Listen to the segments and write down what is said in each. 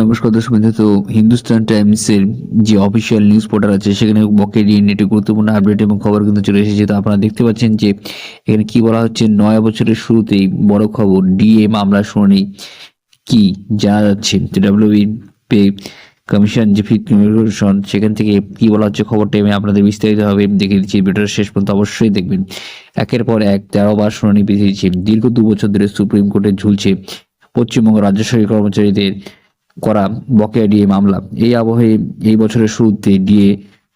নমস্কার দর্শক বন্ধু, তো হিন্দুস্তান টাইমসের যে অফিসিয়াল নিউজ পোর্টাল আছে, সেখানে বকে দিয়ে নেটে গুরুত্বপূর্ণ আপডেট এবং খবর কিন্তু চলে এসেছে। তো আপনারা দেখতে পাচ্ছেন যে, এখানে কি বলা হচ্ছে, নয়া বছরের শুরুতেই বড় খবর, ডিএ মামলা শুনানি কি জানা যাচ্ছে? তো পে কমিশন যে কমিশন সেখান থেকে কি বলা হচ্ছে খবরটা আমি আপনাদের বিস্তারিত ভাবে দেখে দিচ্ছি। ভিডিওটা শেষ পর্যন্ত অবশ্যই দেখবেন। একের পর এক তেরো বার শুনানি পেয়েছে। দীর্ঘ দু বছর ধরে সুপ্রিম কোর্টে ঝুলছে পশ্চিমবঙ্গ রাজ্য সরকারি কর্মচারীদের করা বকেয়া ডিএ মামলা। এই আবহে এই বছরের শুরুতে ডিএ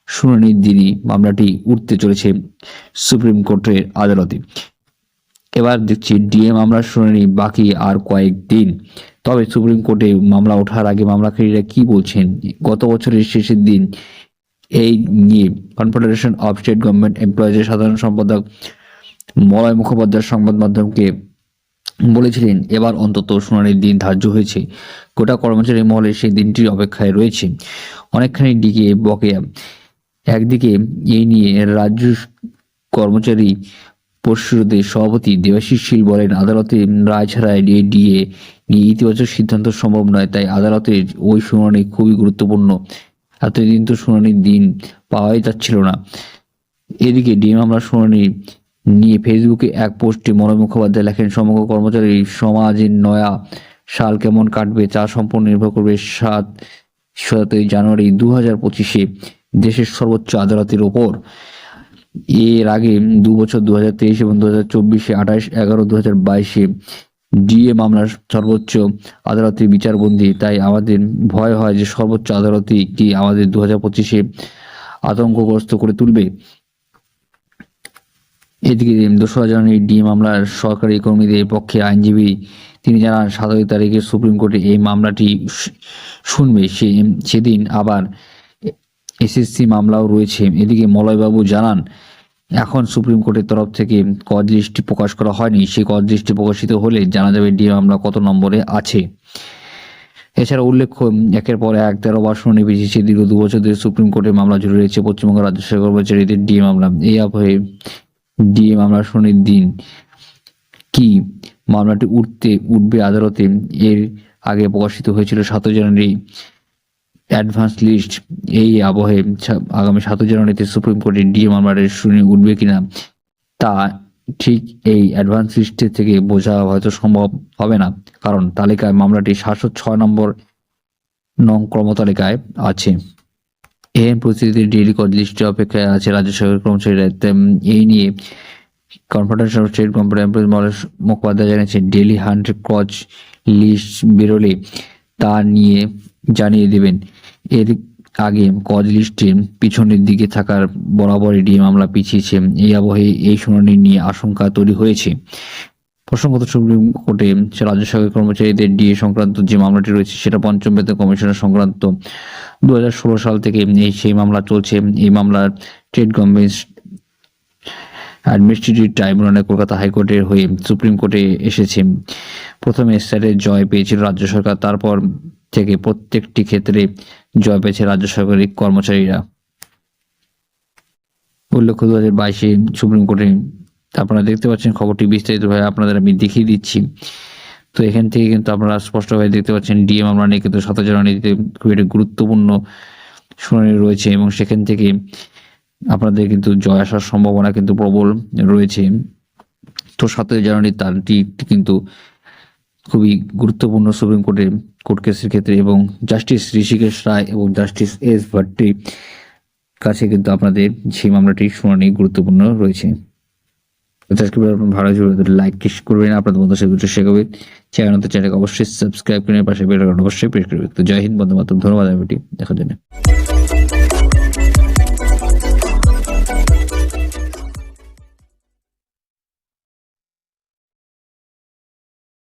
শুনানির দিনই মামলাটি উঠতে চলেছে সুপ্রিম কোর্টের আদালতে। এবার দেখছি ডিএ মামলার শুনানি বাকি আর কয়েক দিন। তবে সুপ্রিম কোর্টে মামলা ওঠার আগে মামলাকারীরা কি বলছেন? গত বছরের শেষের দিন এই নিয়ে কনফেডারেশন অফ স্টেট গভর্নমেন্ট এমপ্লয়িজের সাধারণ সম্পাদক মলয় মুখোপাধ্যায় সংবাদ মাধ্যমকে বলেছিলেন, এবার অন্তত শুনানির দিন ধার্য হয়েছে। গোটা কর্মচারী মহলে সেই দিনটির অপেক্ষায় রয়েছে। অনেকখানি দিকে বকেয়া। একদিকে এই নিয়ে রাজ্য কর্মচারী পরিষদের সভাপতি দেবাশিস শীল বলেন, আদালতে রায় ছাড়া এই ডিএ নিয়ে ইতিবাচক সিদ্ধান্ত সম্ভব নয়, তাই আদালতের ওই শুনানি খুবই গুরুত্বপূর্ণ। এতদিন তো শুনানির দিন পাওয়াই যাচ্ছিল না। এদিকে ডিএ মামলার শুনানি নিয়ে ফেসবুকে এক পোস্টে মনোজ মুখোপাধ্যায় লেখেন, সমগ্র কর্মচারী সমাজের নয়া সাল কেমন কাটবে তা সম্পূর্ণ নির্ভর করবে সাত সাতই জানুয়ারি দু হাজার পঁচিশে দেশের সর্বোচ্চ আদালতের ওপর। এর আগে দু বছর দু হাজার তেইশ এবং দু হাজার চব্বিশে আঠাশ এগারো দু হাজার বাইশে ডিএ মামলার সর্বোচ্চ আদালতের বিচারবন্দি। তাই আমাদের ভয় হয় যে সর্বোচ্চ আদালতই কি আমাদের দু হাজার পঁচিশে আতঙ্কগ্রস্ত করে তুলবে? এদিকে দোসরা জানুয়ারি ডিএ মামলার সরকারি কর্মীদের পক্ষে আইনজীবী তিনি জানান সাতাশ তারিখে সুপ্রিম কোর্টে এই মামলাটি শুনবে। সে, সেদিন আবার এসএসসি মামলাও রয়েছে। এদিকে মলয়বাবু জানান, এখন সুপ্রিম কোর্টের তরফ থেকে কজ প্রকাশ করা হয়নি। সেই কজ প্রকাশিত হলে জানা যাবে ডিএ মামলা কত নম্বরে আছে। এছাড়া উল্লেখ্য, একের পর এক তেরো বার শুনানি পেয়েছে দীর্ঘ দু বছর ধরে সুপ্রিম কোর্টে মামলা জুড়ে রয়েছে পশ্চিমবঙ্গ রাজ্য সরকার কর্মচারীদের ডিএ মামলা। এই আবহে ডিএ মামলার শুনানির দিন কি? মামলাটি উঠতে, উঠবে আদালতে। এর আগে প্রকাশিত হয়েছিল সাতই জানুয়ারি অ্যাডভান্স লিস্ট। এই আবহে আগামী সাতই জানুয়ারিতে সুপ্রিম কোর্টে ডিএ মামলাটি শুনানি উঠবে কিনা তা ঠিক এই অ্যাডভান্স লিস্টের থেকে বোঝা হয়তো সম্ভব হবে না, কারণ তালিকায় মামলাটি সাতশো ছয় নম্বর নং কর্মতালিকায় আছে। এই পরিস্থিতিতে ডেইলি কজ লিস্টের অপেক্ষায় আছে রাজ্য সরকারের কর্মচারীরা এই নিয়ে confederation of state employees Malesh Mukhopadhyay জানিয়েছেন ডেইলি হান্ড্রেড কজ লিস্ট বেরোলে তা নিয়ে জানিয়ে দেবেন। এর আগে কজ লিস্টে পিছনের দিকে থাকার বরাবরই ডিএ মামলা পিছিয়েছে। এই আবহে এই শুনানি নিয়ে আশঙ্কা তৈরি হয়েছে। প্রসঙ্গত সুপ্রিম কোর্টে রাজ্য সরকারের কর্মচারীদের ডিএ সংক্রান্ত যে মামলাটি রয়েছে, সেটা পঞ্চম বেতন কমিশনের সংক্রান্ত দুই হাজার ষোলো সাল থেকে সেই মামলা চলছে। এই মামলার ট্রেড গভর্নমেন্ট অ্যাডমিনিস্ট্রেটিভ ট্রাইব্যুনালে কলকাতা হাইকোর্টের হয়ে সুপ্রিম কোর্টে এসেছে। প্রথমে স্যারের জয় পেয়েছিল রাজ্য সরকার, তারপর থেকে প্রত্যেকটি ক্ষেত্রে জয় পেয়েছে রাজ্য সরকারি কর্মচারীরা। উল্লেখ্য দু হাজার বাইশে সুপ্রিম কোর্টে আপনারা দেখতে পাচ্ছেন খবরটি বিস্তারিতভাবে আপনাদের আমি দেখিয়ে দিচ্ছি। তো এখান থেকে কিন্তু আপনারা স্পষ্টভাবে দেখতে পাচ্ছেন ডিএম মামলা নিয়ে কিন্তু সাত জানুয়ারিতে খুব একটি গুরুত্বপূর্ণ শুনানি রয়েছে এবং সেখান থেকে আপনাদের কিন্তু জয় আসার সম্ভাবনা কিন্তু প্রবল রয়েছে। তো সাতই জানুয়ারি তারটি কিন্তু খুবই গুরুত্বপূর্ণ সুপ্রিম কোর্টে কোর্ট কেসের ক্ষেত্রে এবং জাস্টিস ঋষিকেশ রায় এবং জাস্টিস এস ভাট্টি কাছে কিন্তু আপনাদের সেই মামলাটির শুনানি গুরুত্বপূর্ণ রয়েছে। আজকে ভিডিও ভালো লাগবে লাইক করবেন। আপনাদের বন্ধু সাথে ভিডিও শেখাবে চ্যানেল তো চ্যানেলকে অবশ্যই সাবস্ক্রাইব করে পাশে বেল আইকন অবশ্যই প্রেস করবে তো জয় হিন্দ বন্ধু মাত্র ধন্যবাদ, আমি দেখার জন্য